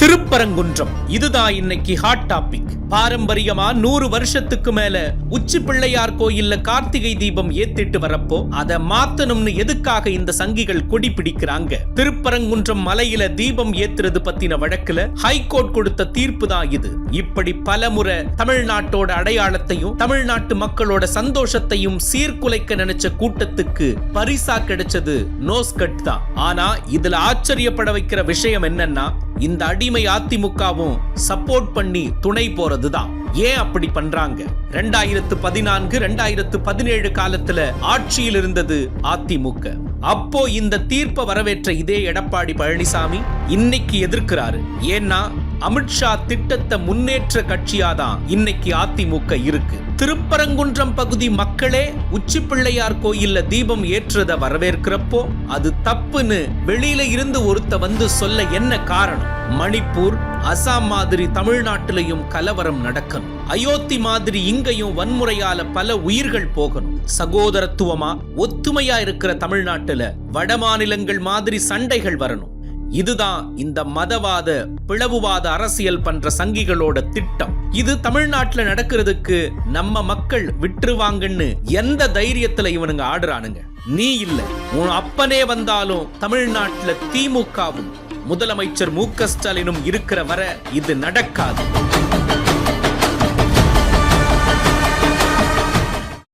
திருப்பரங்குன்றம். இதுதான் இன்னைக்கு hot topic பாரம்பரியமா நூறு வருஷத்துக்கு மேல உச்சி பிள்ளையார் கோயில்ல கார்த்திகை தீபம் ஏத்திட்டு வரப்போ அத மாத்தணும்னு எதுக்காக இந்த சங்கிகள் கொடி பிடிக்கிறாங்க? திருப்பரங்குன்றம் மலையில தீபம் ஏத்துறது பத்தின வழக்குல ஹைகோர்ட் கொடுத்த தீர்ப்பு தான் இது. இப்படி பலமுறை தமிழ்நாட்டோட அடையாளத்தையும் தமிழ்நாட்டு மக்களோட சந்தோஷத்தையும் சீர்குலைக்க நினைச்ச கூட்டத்துக்கு பரிசா கிடைச்சது நோஸ்கட் தான். ஆனா இதுல ஆச்சரியப்பட வைக்கிற விஷயம் என்னன்னா இந்த அடி அதிமுகவும் சப்போர்ட் பண்ணி துணை போறதுதான். ஏன் அப்படி பண்றாங்க? ரெண்டாயிரத்து பதினான்கு ரெண்டாயிரத்து பதினேழு காலத்துல ஆட்சியில் இருந்தது அதிமுக. அப்போ இந்த தீர்ப்பை வரவேற்ற இதே எடப்பாடி பழனிசாமி இன்னைக்கு எதிர்க்கிறாரு. ஏன்னா அமித்ஷா திட்டத்தை முன்னேற்ற கட்சியாதான் இன்னைக்கு அதிமுக இருக்கு. திருப்பரங்குன்றம் பகுதி மக்களே உச்சி பிள்ளையார் கோயில்ல தீபம் ஏற்றத வரவேற்கிறப்போ அது தப்புன்னு வெளியில இருந்து ஒருத்த வந்து சொல்ல என்ன காரணம்? மணிப்பூர் அசாம் மாதிரி தமிழ்நாட்டிலையும் கலவரம் நடக்கணும். அயோத்தி மாதிரி இங்கேயும் வன்முறையால பல உயிர்கள் போகணும். சகோதரத்துவமா ஒத்துமையா இருக்கிற தமிழ்நாட்டுல வட மாநிலங்கள் மாதிரி சண்டைகள் வரணும். இதுதான் இந்த மதவாத பிளவுவாத அரசியல் பண்ற சங்கிகளோட திட்டம். இது தமிழ்நாட்டுல நடக்கிறதுக்கு நம்ம மக்கள் விட்டுருவாங்கன்னு எந்த தைரியத்துல இவனுங்க ஆடுறானுங்க? நீ இல்ல. உன் அப்பனே வந்தாலும் தமிழ்நாட்டுல திமுகவும் முதலமைச்சர் மு க ஸ்டாலினும் இருக்கிற வர இது நடக்காது.